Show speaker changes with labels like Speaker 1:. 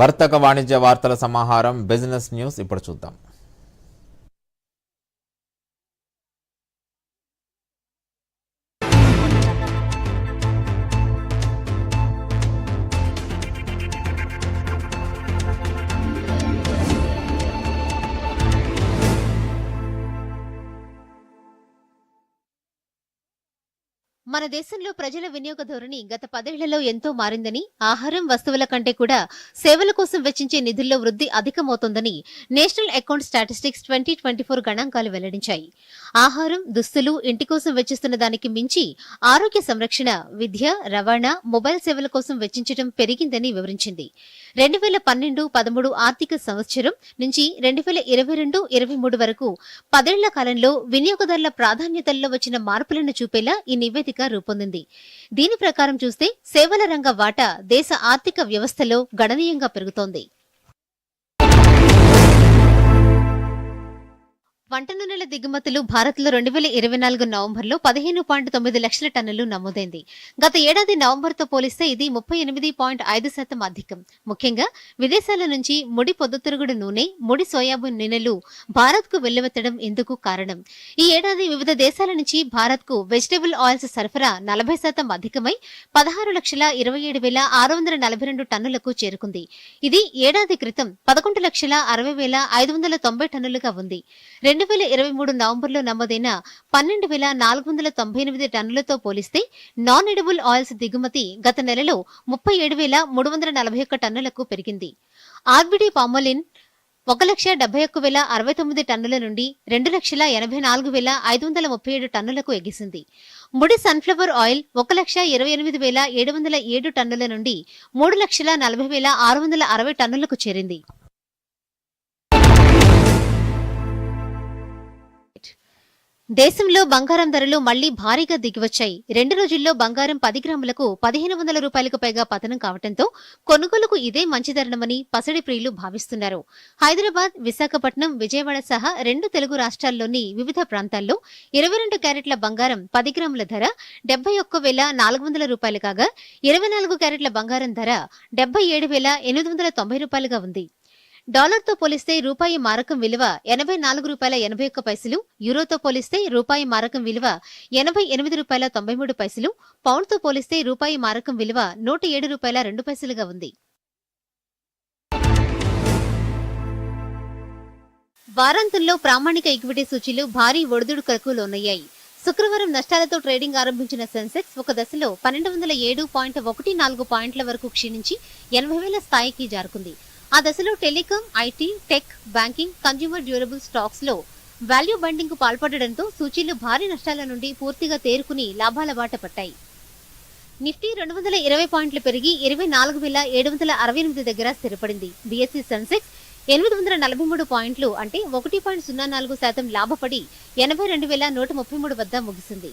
Speaker 1: వర్తక వాణిజ్య వార్తల సమాహారం బిజినెస్ న్యూస్ ఇప్పుడు చూద్దాం.
Speaker 2: మన దేశంలో ప్రజల వినియోగ ధోరణి గత పదేళ్ళలో ఎంతో మారిందని ఆహారం వస్తువుల కంటే కూడా సేవల కోసం వెచ్చించే నిధుల్లో వృద్ధి అధికమవుతోందని national account statistics twenty twenty four గణాంకాలు వెల్లడించాయి. ఆహారం దుస్తులు ఇంటి కోసం వెచ్చిస్తున్న దానికి మించి ఆరోగ్య సంరక్షణ విద్య రవాణా మొబైల్ సేవల కోసం వెచ్చించడం పెరిగిందని వివరించింది. రెండు వేల పన్నెండు పదమూడు ఆర్థిక సంవత్సరం నుంచి రెండు వేల ఇరవై రెండు ఇరవై మూడు వరకు పదేళ్ళ కాలంలో వినియోగదారుల ప్రాధాన్యతల్లో వచ్చిన మార్పులను చూపేలా ఈ నివేదిక రూపొందింది. దీని ప్రకారం చూస్తే సేవల రంగ వాటా దేశ ఆర్థిక వ్యవస్థలో గణనీయంగా పెరుగుతోంది. వంట నూనెల దిగుమతులు భారత్లో రెండు వేల ఇరవై నాలుగు నవంబర్లో పదిహేను పాయింట్ తొమ్మిది లక్షల టన్నులు నమోదైంది. గత ఏడాది నవంబర్తో పోలిస్తే ఇది ముప్పై ఎనిమిది పాయింట్ ఐదు శాతం అధికం. ముఖ్యంగా విదేశాల నుంచి ముడి పొద్దుతిరుగుడు నూనె ముడి సోయాబీన్ నూనెలు భారత్కు వెల్లువెత్తడం ఇందుకు కారణం. ఈ ఏడాది వివిధ దేశాల నుంచి భారత్కు వెజిటబుల్ ఆయిల్స్ సరఫరా నలభై శాతం అధికమై పదహారు లక్షల ఇరవై ఏడు వేల ఆరు వందల నలభై రెండు టన్నులకు చేరుకుంది. ఇది ఏడాది క్రితం పదకొండు లక్షల అరవై వేల ఐదు వందల తొంభై టన్నులుగా ఉంది. రెండు వేల ఇరవై మూడు నవంబర్లో నమోదైన పన్నెండు వేల నాలుగు వందల తొంభై ఎనిమిది టన్నులతో పోలిస్తే నాన్ ఎడిబుల్ ఆయిల్స్ దిగుమతి గత నెలలో ముప్పై ఏడు వేల మూడు వందల నలభై ఒక్క టన్నులకు పెరిగింది. ఆర్బిడి పామోలిన్ ఒక లక్ష డెబ్బై ఒక్క వేల అరవై తొమ్మిది టన్నుల నుండి రెండు లక్షల ఎనభై నాలుగు వేల ఐదు వందల ముప్పై ఏడు టన్నులకు ఎగిసింది. ముడి సన్ఫ్లవర్ ఆయిల్ ఒక లక్ష ఇరవై ఎనిమిది వేల ఏడు వందల ఏడు టన్నుల నుండి మూడు లక్షల నలభై వేల ఆరు వందల అరవై టన్నులకు చేరింది. దేశంలో బంగారం ధరలు మళ్ళీ భారీగా దిగివచ్చాయి. రెండు రోజుల్లో బంగారం పది గ్రాములకు పదిహేను వందల రూపాయలకు పైగా పతనం కావడంతో కొనుగోలుకు ఇదే మంచి తరుణమని పసడి ప్రియులు భావిస్తున్నారు. హైదరాబాద్ విశాఖపట్నం విజయవాడ సహా రెండు తెలుగు రాష్ట్రాల్లోని వివిధ ప్రాంతాల్లో ఇరవై రెండు క్యారెట్ల బంగారం పది గ్రాముల ధర డెబ్బై ఒక్క వేల నాలుగు వందల రూపాయలు కాగా ఇరవై నాలుగు క్యారెట్ల బంగారం ధర డెబ్బై ఏడు వేల ఎనిమిది వందల తొంభై రూపాయలుగా ఉంది. డాలర్తో పోలిస్తే రూపాయి మారకం విలువ ఎనభై నాలుగు రూపాయల ఎనభై ఒక్క పైసలు యూరోతో పోలిస్తే రూపాయి మారకం విలువ ఎనభై ఎనిమిది రూపాయల తొంభై మూడు పైసలు పౌండ్తో పోలిస్తే రూపాయి మారకం విలువ నూట ఏడు రూపాయల రెండు పైసలుగా ఉంది. వారాంతంలో ప్రామాణిక ఈక్విటీ సూచీలు భారీ ఒడిదుడుకులకు లోనయ్యాయి. శుక్రవారం నష్టాలతో ట్రేడింగ్ ఆరంభించిన సెన్సెక్స్ ఒక దశలో పన్నెండు వందల ఏడు పాయింట్ ఒకటి నాలుగు పాయింట్ల వరకు క్షీణించి ఎనభై వేల స్థాయికి జారుకుంది. ఆ దశలో telecom IT tech banking consumer durable స్టాక్స్లో వాల్యూ బండింగ్కు పాల్పడడంతో సూచీలు భారీ నష్టాల నుండి పూర్తిగా తేరుకుని లాభాల బాట పట్టాయి. నిఫ్టీ రెండు వందల ఇరవై పాయింట్లు పెరిగి ఇరవై నాలుగు వేల ఏడు వందల అరవై ఎనిమిది దగ్గర స్థిరపడింది. బీఎస్సీ సెన్సెక్స్ ఎనిమిది వందల నలభై మూడు పాయింట్లు అంటే ఒకటి పాయింట్ సున్నా నాలుగు శాతం లాభపడి ఎనభై రెండు వేల నూట ముప్పై మూడు వద్ద ముగిసింది.